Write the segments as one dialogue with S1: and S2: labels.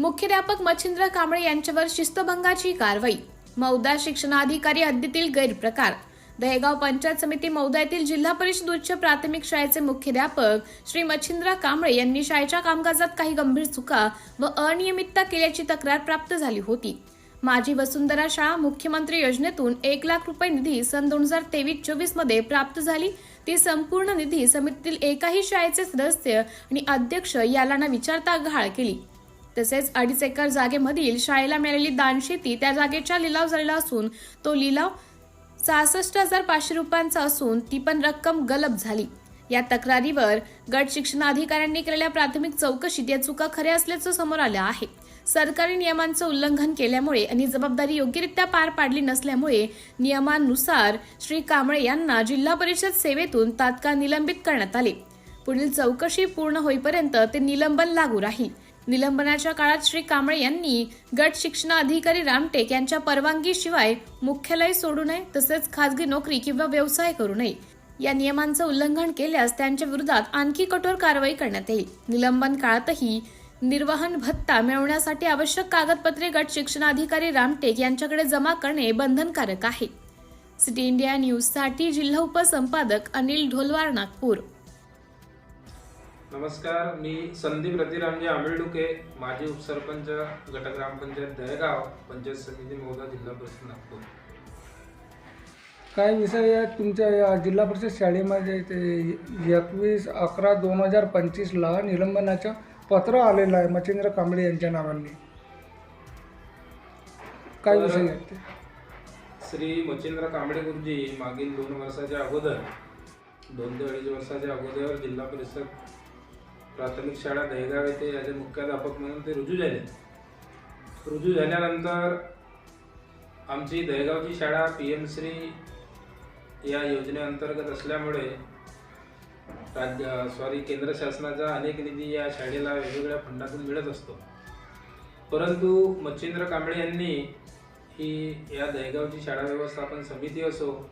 S1: मुख्याध्यापक मच्छिंद्र कांबळे यांच्यावर शिस्तभंगाची कारवाई. मौदा शिक्षणाधिकारी हद्दीतील गैरप्रकार. दहेगाव पंचायत समिती मौदा येथील जिल्हा परिषद उच्च प्राथमिक शाळेचे मुख्याध्यापक श्री मच्छिंद्र कांबळे यांनी शाळेच्या कामकाजात काही गंभीर चुका व अनियमितता केल्याची तक्रार प्राप्त झाली होती. माझी वसुंधरा शाळा मुख्यमंत्री योजनेतून एक लाख रुपये निधी सन दोन हजार तेवीस चोवीसमध्ये प्राप्त झाली. ती संपूर्ण निधी समितीतील एकाही शाळेचे सदस्य आणि अध्यक्ष याला न विचारता गहाळ केली. तसेच अडीच एकर जागेमधील शाळेला मिळालेली दानशेती त्या जागेचा लिलाव झालेला असून तो लिलाव सहासष्ट हजार पाचशे रुपयांचा असून ती पण रक्कम गलप झाली. या तक्रारीवर गट शिक्षणाधिकाऱ्यांनी केलेल्या प्राथमिक चौकशीत या चुका खऱ्या असल्याचं समोर आलं आहे. सरकारी नियमांचं उल्लंघन केल्यामुळे आणि जबाबदारी योग्यरित्या पार पाडली नसल्यामुळे नियमानुसार श्री कांबळे यांना जिल्हा परिषद सेवेतून तात्काळ निलंबित करण्यात आले. पुढील चौकशी पूर्ण होईपर्यंत ते निलंबन लागू राहील. निलंबनाच्या काळात श्री कांबळे यांनी गट शिक्षणाधिकारी रामटेक यांच्या परवानगीशिवाय मुख्यालय सोडू नये तसेच खाजगी नोकरी किंवा व्यवसाय करू नये. या नियमांचं उल्लंघन केल्यास त्यांच्या विरोधात आणखी कठोर कारवाई करण्यात येईल. निलंबन काळातही निर्वहन भत्ता मिळवण्यासाठी आवश्यक कागदपत्रे गट शिक्षणाधिकारी रामटेक यांच्याकडे जमा करणे बंधनकारक आहे. सिटी इंडिया न्यूजसाठी जिल्हा उपसंपादक अनिल ढोलवार नागपूर
S2: नमस्कार मी संदीप रतिरामजी आंबेडुके माजी उपसरपंच गट ग्रामपंचायत दहेगाव पंचायत समिती मौदा जिल्हा परिषद नागपूर.
S3: काय विषय आहे? तुमच्या या जिल्हा परिषद शाळेमध्ये ते एकवीस अकरा दोन हजार पंचवीसला निलंबनाचं पत्र आलेलं आहे मच्छिंद्र कांबळे यांच्या नावाने. काय विषय आहे ते?
S2: श्री मच्छिंद्र कांबळे गुरुजी मागील दोन वर्षाच्या अगोदर दोन ते अडीच वर्षाच्या अगोदर जिल्हा परिषद प्राथमिक शाळा दहेगाव येथे याचे मुख्याध्यापक म्हणून ते रुजू झाले. रुजू झाल्यानंतर आमची दहेगावची शाळा पी एम श्री या योजनेअंतर्गत असल्यामुळे राज्य सॉरी केंद्र शासनाचा अनेक निधी या शाळेला वेगवेगळ्या फंडातून मिळत असतो. परंतु मच्छिंद्र कांबळे यांनी ही या दहेगावची शाळा व्यवस्थापन समिती असो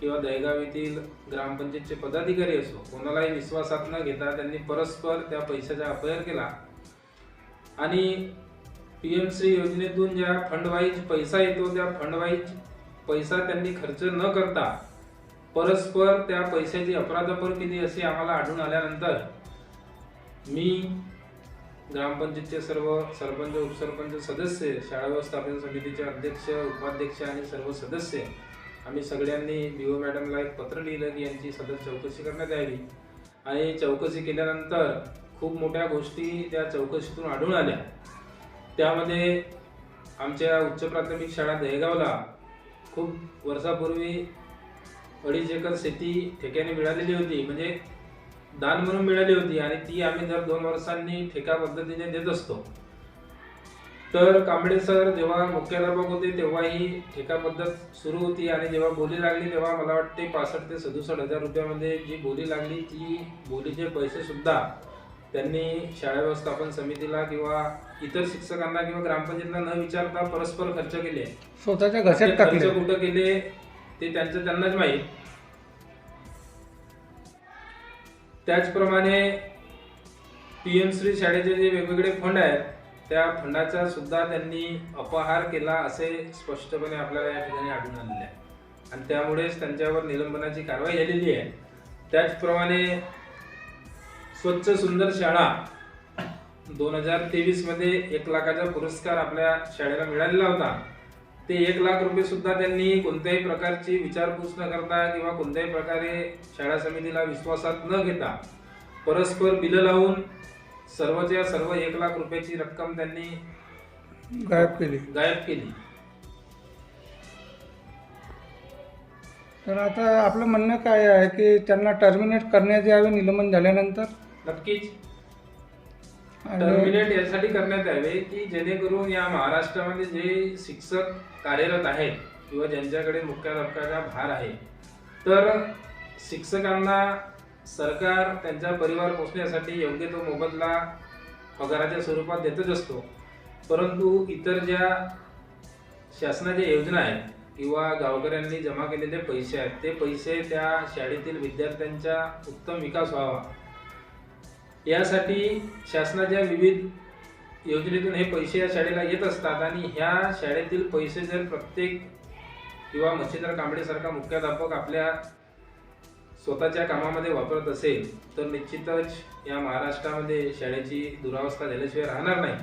S2: किंवा दहेगाव येथील ग्रामपंचायतचे पदाधिकारी असो कोणालाही विश्वासात न घेता त्यांनी परस्पर त्या पैशाचा अपहार केला. आणि पी एम श्री योजनेतून ज्या फंडवाईज पैसा येतो त्या फंडवाईज पैसा त्यांनी खर्च न करता परस्पर त्या पैशाची अपराधपर केली असे आम्हाला आढळून आल्यानंतर मी ग्रामपंचायतचे सर्व सरपंच उपसरपंच सदस्य शाळा व्यवस्थापन समितीचे अध्यक्ष उपाध्यक्ष आणि सर्व सदस्य आम्ही सगळ्यांनी बी ओ मॅडमला एक पत्र लिहिलं की यांची सतत चौकशी करण्यात यावी. आणि चौकशी केल्यानंतर खूप मोठ्या गोष्टी त्या चौकशीतून आढळून आल्या. त्यामध्ये आमच्या उच्च प्राथमिक शाळा दहेगावला खूप वर्षापूर्वी अडीच एकर शेती ठेक्याने मिळालेली होती. म्हणजे दान म्हणून मिळाली होती आणि ती आम्ही दर दोन वर्षांनी ठेका पद्धतीने देत असतो. तर कांबळे सर जेव्हा मुख्याध्यापक होते तेव्हा ही ठेका पद्धत सुरू होती आणि जेव्हा बोली लागली तेव्हा मला वाटते पासष्ट ते सदुसष्ट हजार रुपयामध्ये जी बोली लागली ती बोलीचे पैसे सुद्धा त्यांनी शाळा व्यवस्थापन समितीला किंवा इतर शिक्षकांना किंवा ग्रामपंचायतीला न विचारता परस्पर खर्च केले.
S3: स्वतःच्या घशात
S2: खर्च कुठं केले ते त्यांचं त्यांनाच माहीत. त्याचप्रमाणे पी एम श्री शाळेचे जे वेगवेगळे फंड आहेत त्या फंडाचा सुद्धा त्यांनी अपहार केला असे स्पष्टपणे आपल्याला या ठिकाणी आढळून आलेले आहे. आणि त्यामुळेच त्यांच्यावर निलंबनाची कारवाई झालेली आहे. त्याचप्रमाणे स्वच्छ सुंदर शाळा दोन हजार तेवीसमध्ये एक लाखाचा पुरस्कार आपल्या शाळेला मिळालेला होता. ते एक लाख रुपये सुद्धा त्यांनी कोणत्याही प्रकारची विचारपूस न करता किंवा कोणत्याही प्रकारे शाळा समितीला विश्वासात न घेता परस्पर बिलं लावून सर्वच्या सर्व एक लाख रुपयाची रक्कम त्यांनी
S3: गायब केली.
S2: गायब केली.
S3: तर आता आपलं म्हणणं काय आहे की त्यांना टर्मिनेट करण्यात यावे निलंबन झाल्यानंतर?
S2: नक्कीच.
S3: आणि
S2: टर्मिनेट यासाठी करण्यात यावे की जेणेकरून या महाराष्ट्रामध्ये जे शिक्षक कार्यरत आहेत किंवा ज्यांच्याकडे मुख्याध्यापकाचा भार आहे तर शिक्षकांना सरकार त्यांचा परिवार पोचण्यासाठी योग्य तो मोबदला पगाराच्या स्वरूपात देतच असतो. परंतु इतर ज्या शासनाच्या योजना आहेत किंवा गावकऱ्यांनी जमा केलेले पैसे आहेत ते पैसे त्या शाळेतील विद्यार्थ्यांचा उत्तम विकास व्हावा. यासाठी शासनाच्या विविध योजनेतून हे पैसे या शाळेला येत असतात आणि ह्या शाळेतील पैसे जर प्रत्येक किंवा मच्छिंद्र कांबळेसारखा मुख्याध्यापक आपल्या स्वतःच्या कामामध्ये वापरत असेल तर निश्चितच या महाराष्ट्रामध्ये शाळेची दुरावस्था झाल्याशिवाय राहणार नाही.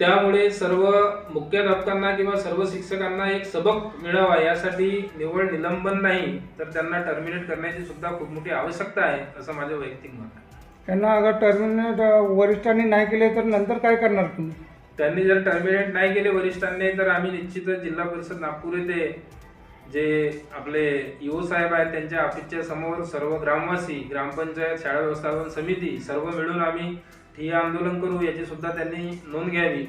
S2: त्यामुळे सर्व मुख्याध्यापकांना किंवा सर्व शिक्षकांना एक सबक मिळावा यासाठी निवड निलंबन नाही तर त्यांना टर्मिनेट करण्याची सुद्धा खूप मोठी आवश्यकता आहे असं माझं वैयक्तिक मत आहे.
S3: त्यांना अगर टर्मिनेट वरिष्ठांनी नाही केले तर नंतर काय करणार तुम्ही?
S2: त्यांनी जर टर्मिनेट नाही केले वरिष्ठांनी तर आम्ही निश्चितच जिल्हा परिषद नागपूर येथे जे आपले युव साहेब आहेत त्यांच्या ऑफिसच्या समोर सर्व ग्रामवासी ग्रामपंचायत शाळा व्यवस्थापन समिती सर्व मिळून आम्ही ठिय्या आंदोलन करू याची सुद्धा त्यांनी नोंद घ्यावी.